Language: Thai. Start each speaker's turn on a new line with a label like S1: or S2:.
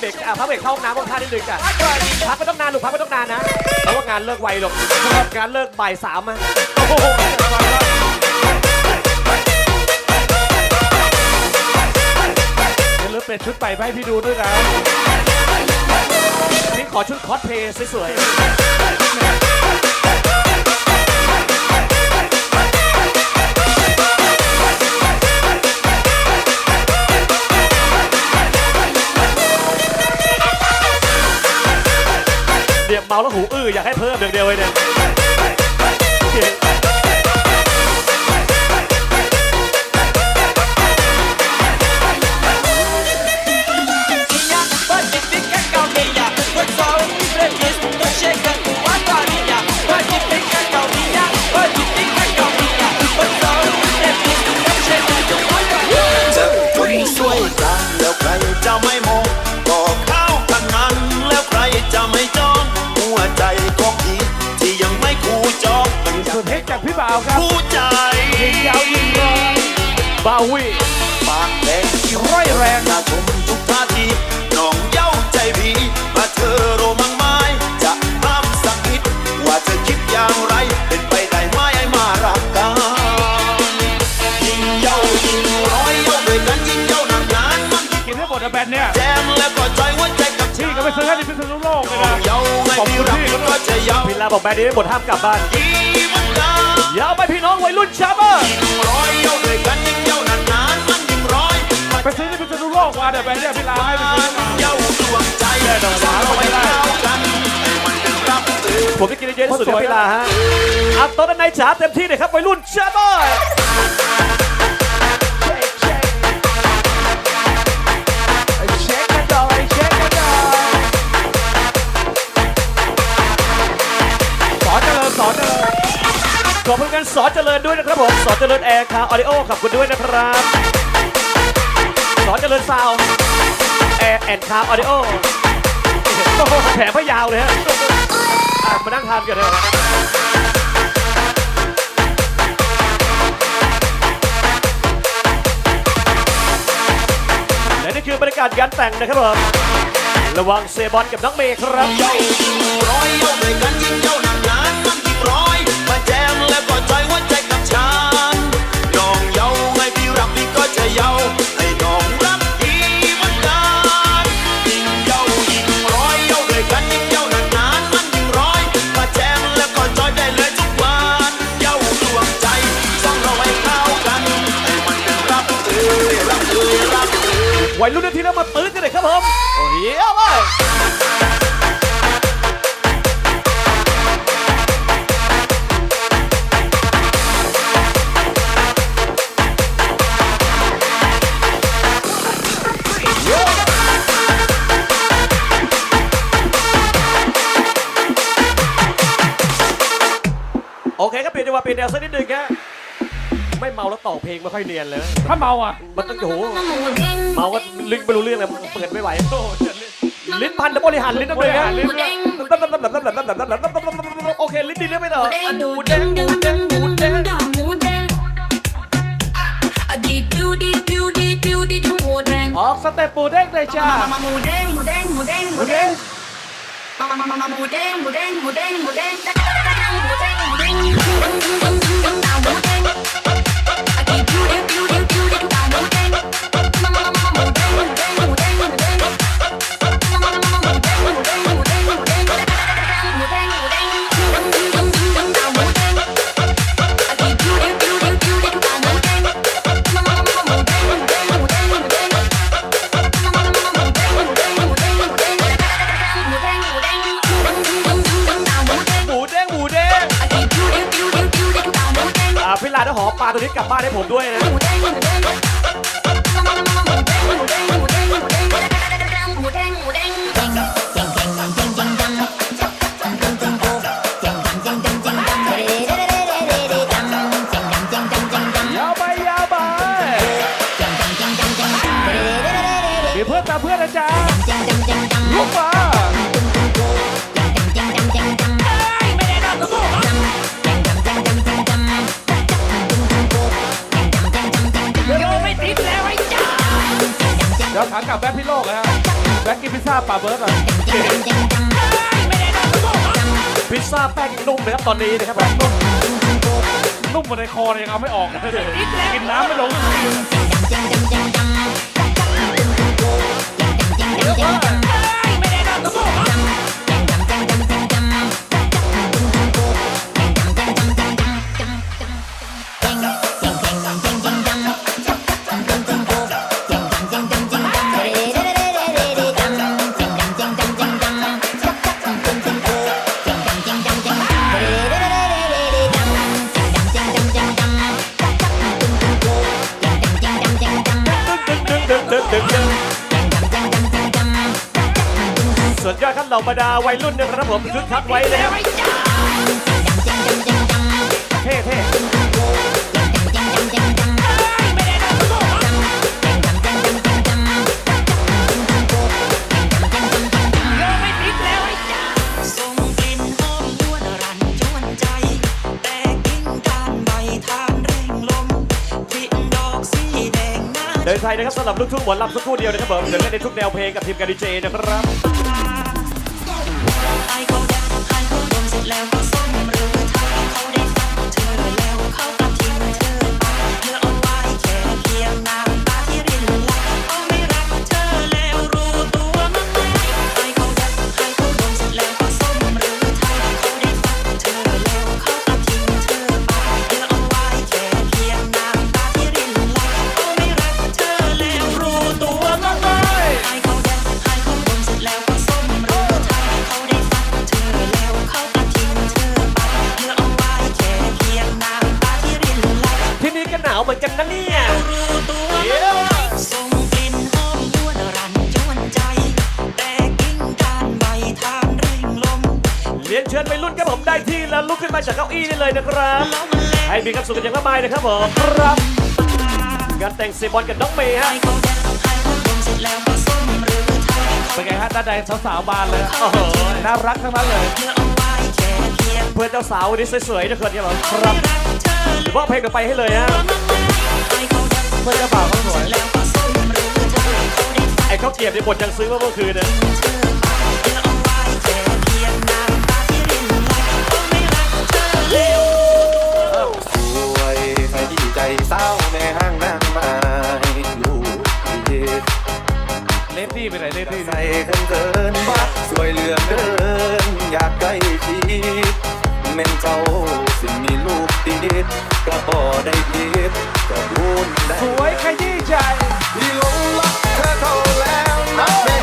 S1: เบรกพักเบรกเข้าห้องน้ำห้องท่านนิดนึงกันพักไม่ต้องนานหลูกพักไม่ต้องนานนะเพราะว่างานเลิกไวหรอกงานเลิกบ่ายสามอะเลือกเป็นชุดไปให้พี่ดูด้วยนะนี่ขอชุดคอสเพลย์สวยๆ อแล้วหูอื้ออยากให้เพิ่มเดี๋ยวเดียวเลยเนี่ย
S2: วิปากแดงที่
S1: ร้อยแรง
S2: น่าชมทุกท่าทีน้องเย้าใจผีมาเธอโรมังไม้จะห้ามสักนิดว่าจะคิดอย่างไร เป็นไปได้ไหมไอ้มารักกันยิงเย้ายิงร้อยเย้าด้วยกันยิงเย้านานนานมัน
S1: กินให้หมดนะแบนเนี่ย
S2: แจมแล้วก็จอยหัวใจกับ
S1: ที่ก็ไปซื้อให้ในพิษณุโลกเลยนะ
S2: ของาไม่มีรักก็
S1: พิลาบอกแบนนี้หมดห้ามกลับบ้าน
S2: ยา
S1: วไปพี่น้องวัยรุ่นชาวบ้านยิง
S2: ร้อยเย้าด้วยกันยิงเย้า
S1: กว่าเดี๋ยวไปเรียกพี่ลาให้ไปซื้อมา
S2: เย้าดวงใจแต่ว่าเราไม่ได้
S1: ผมไปกินเยอะที่สุดในพี่ลาฮะอัพตอนะด้นในจ๋าเต็มที่เลยครับวัยรุ่นเชียร์บอยขอบคุณกันสอนเจริญด้วยนะครับผมสอนเจริญแอร์คาออริโอขอบคุณด้วยนะครับ ริญซาวแอร์แอนด์คาร์ออเดโอแผลพยาวเลยฮะมานั่งทานกันเลยและนี่คือบรรยากาศการแต่งนะครับผมระวังเซบอนกับน้องเมย์ครับ
S2: นังเมันรับให้น้อง มา
S1: ตื้นกันเลยครับผม โอ้ยเอาไปโอเคครับเปลี่ยนจังหวะเปลี่ยนแนวสักนิดหนึ่งครับ อยเมาแล้วต่อเพลงไม่ค่อยเนียนเลย
S3: ถ้าเมาอะ
S1: มันต้องโอ้หเมาก็ลิ้นไม่รู้เรื่องเลยเปิดไม่ไหวลิ้นพันแล้วบริหารลิ้นต้องเองนะโอเคลิ้นดีเรื่องไม่ต่อ
S4: ดูดแดงดูดแดงดูแดง
S1: ออกสเต็ปปูเด้งเลยจ้า
S4: หมูเด้งหมูเด้งหมูเด้งหมูเด้งหมูเด้งหมูเด้งหมูเด้งหมูเด้งหมูเด้งหมูเด้งหมูเด้ง ได้นะห
S3: อปลาตัวนี้กลับบ้านให้ผมด้วยนะ เบิร์ดเหรอ
S1: พิซซ่าแป้งนุ่มนะครับตอนนี้นะครับผม
S3: นุ่มมาในคอเลยยังเอาไม่ออกเลยกินน้ำไม่ลง
S1: ดึง เหล่าบรรดาวัยรุ่นนะครับผมคึกคักไว้เลยครับเท่เท่
S5: ส่งกลิ่นหอมยวนรันจวนใจแต่กิ่งก้านใบทางเร่งลมกลิ่นดอกสีแดงน่า
S1: เดินไทยนะครับสำหรับลูกทุ่งหมอลำสักครู่เดียวนะครับผมเดินเล่นในทุกแนวเพลงกับทีมการดีเจนะครับ
S5: นาวเหมือน
S1: กันนะเนี่ย
S5: รู้ตัวส่งกลิ่นหอมยวนรันจวนใจ แต่กิ่งก้านใบทางเร่งลม
S1: เรียนเชิญวัยรุ่นครับผมได้ที่แล้วลุกขึ้นมาจากเก้าอี้ได้เลยนะครับ
S5: แล้วมันแล
S1: ให้มีความสุขกันอย่างมากมายนะครับผมครับงานแต่งเซบอลกับน้องเมย์ฮะ
S5: ให้เขาแดงให้เขาดมเสร็จแล้วก็ส้มหรือไทยเขา
S3: เป็นไงฮะด้านในสาวๆบานเลย
S1: โอ้โห
S3: น่ารักทั้งนั้นเลย
S5: เพื่อเอาไว้แค่เพียง
S1: เพื่อนเจ้าสาววันนี้สวยๆทุกคนครับผมค
S5: ไม่
S1: รับ
S5: รักเธอ
S1: หรือว่าเพลงต่อไปให้เลยฮะ
S5: ให้เขาแดง
S3: เพื่อนเจ้าบ่าวก็สวย
S5: แล้วก็ส้มหรือไทยเขาสวย
S1: ไอ้ข้าวเกรียบในบทยังซื้อมาเมื่อคืนนะ
S5: ก็บ่ด้ยิบก็พูดได้
S6: สวยขยี้ใจที่หลงรักเธอเท่าแล้
S3: วนะ